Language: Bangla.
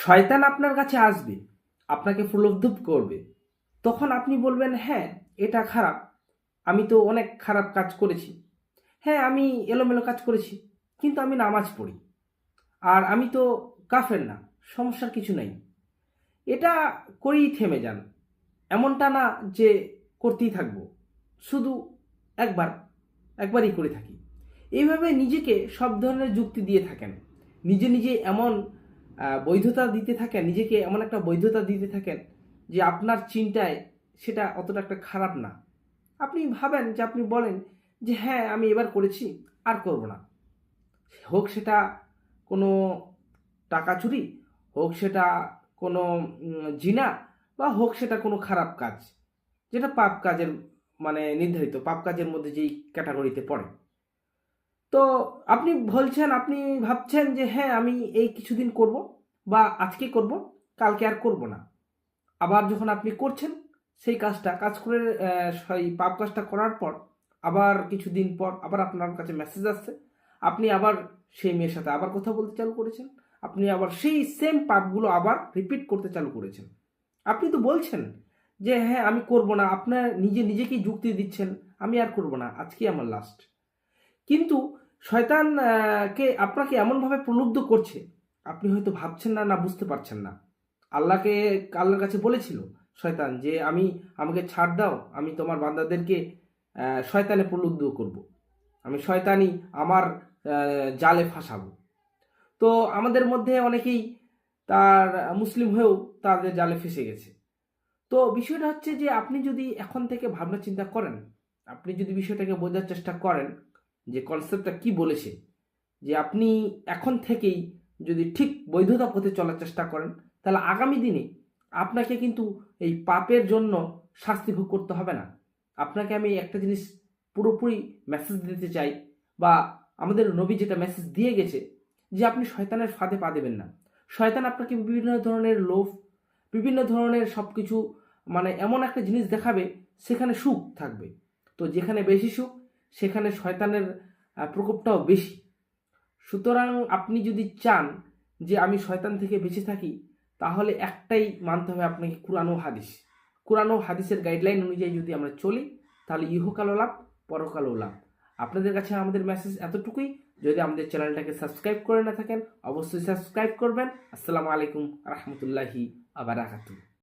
শয়তান আপনার কাছে আসবে, আপনাকে প্রলোভ করবে। তখন আপনি বলবেন হ্যাঁ এটা খারাপ। আমি তো অনেক খারাপ কাজ করেছি। হ্যাঁ আমি এলোমেলো কাজ করেছি, কিন্তু আমি নামাজ পড়ি। আর আমি তো কাফের না, সমস্যার কিছু নাই। এটা করেই থেমে যান। এমনটা না যে করতেই থাকব। শুধু একবার, একবারই করে থাকি। এইভাবে নিজেকে সব ধরনের যুক্তি দিয়ে থাকেন। নিজে নিজে এমন বৈধতা দিতে থাকেন, নিজেকে এমন একটা বৈধতা দিতে থাকেন যে আপনার চিন্তায় সেটা অতটা একটা খারাপ না। আপনি ভাবেন যে আপনি বলেন যে হ্যাঁ আমি এবার করেছি, আর করব না। হোক সেটা কোনো টাকা চুরি, হোক সেটা কোনো জিনা, বা হোক সেটা কোনো খারাপ কাজ, যেটা পাপ কাজের মানে নির্ধারিত, পাপ কাজের মধ্যে যেই ক্যাটাগরিতে পড়ে। তো আপনি বলছেন, আপনি ভাবছেন যে হ্যাঁ আমি এই কিছুদিন করব বা আজকে করব, কালকে আর করব না। আবার যখন আপনি করছেন, সেই কাজটা, কাজ করে সেই পাপ কাজটা করার পর আবার কিছুদিন পর আবার আপনার কাছে মেসেজ আসছে। আপনি আবার সেই মেয়ের সাথে আবার কথা বলতে চালু করেছেন। আপনি আবার সেই সেম পাপগুলো আবার রিপিট করতে চালু করেছেন। আপনি তো বলছেন যে হ্যাঁ আমি করব না। আপনার নিজে, নিজেকেই যুক্তি দিচ্ছেন, আমি আর করব না। আজকে আমার লাস্ট কিন্তু শয়তান কে আপনাকে এমনভাবে প্রলুব্ধ করছে, আপনি হয়তো ভাবছেন না না বুঝতে পারছেন না। আল্লাহকে, আল্লাহর কাছে বলেছিল শয়তান যে আমি আমাকে ছাড় দাও, আমি তোমার বান্দাদেরকে শয়তানে প্রলুব্ধ করব। আমি শয়তানি আমার জালে ফাঁসাবো। তো আমাদের মধ্যে অনেকেই তার, মুসলিম হয়েও তাদের জালে ফেসে গেছে। তো বিষয়টা হচ্ছে যে আপনি যদি এখন থেকে ভাবনা চিন্তা করেন, আপনি যদি বিষয়টাকে বোঝার চেষ্টা করেন যে কনসেপ্টটা কি বলেছে, যে আপনি এখন থেকেই যদি ঠিক বৈধতা পথে চলার চেষ্টা করেন, তাহলে আগামী দিনে আপনাকে কিন্তু এই পাপের জন্য শাস্তি ভোগ করতে হবে না। আপনাকে আমি একটা জিনিস পুরোপুরি মেসেজ দিতে চাই, বা আমাদের নবী যেটা মেসেজ দিয়ে গেছে, যে আপনি শয়তানের ফাঁদে পা দেবেন না। শয়তান আপনাকে বিভিন্ন ধরনের লোভ, বিভিন্ন ধরনের সব কিছু মানে এমন একটা জিনিস দেখাবে, সেখানে সুখ থাকবে। তো যেখানে বেশি সুখ সেখানে শয়তানের প্রকোপটাও বেশি। সুতরাং আপনি যদি চান যে আমি শয়তান থেকে বেঁচে থাকি, তাহলে একটাই মানতে হবে আপনাকে কোরআন ও হাদিস। কোরআন ও হাদিসের গাইডলাইন অনুযায়ী যদি আমরা চলি, তাহলে ইহকালও লাভ, পরকালও লাভ। আপনাদের কাছে আমাদের মেসেজ এতটুকুই। যদি আমাদের চ্যানেলটাকে সাবস্ক্রাইব করে না থাকেন, অবশ্যই সাবস্ক্রাইব করবেন। আসসালামু আলাইকুম রহমতুল্লাহি আবারাকাতু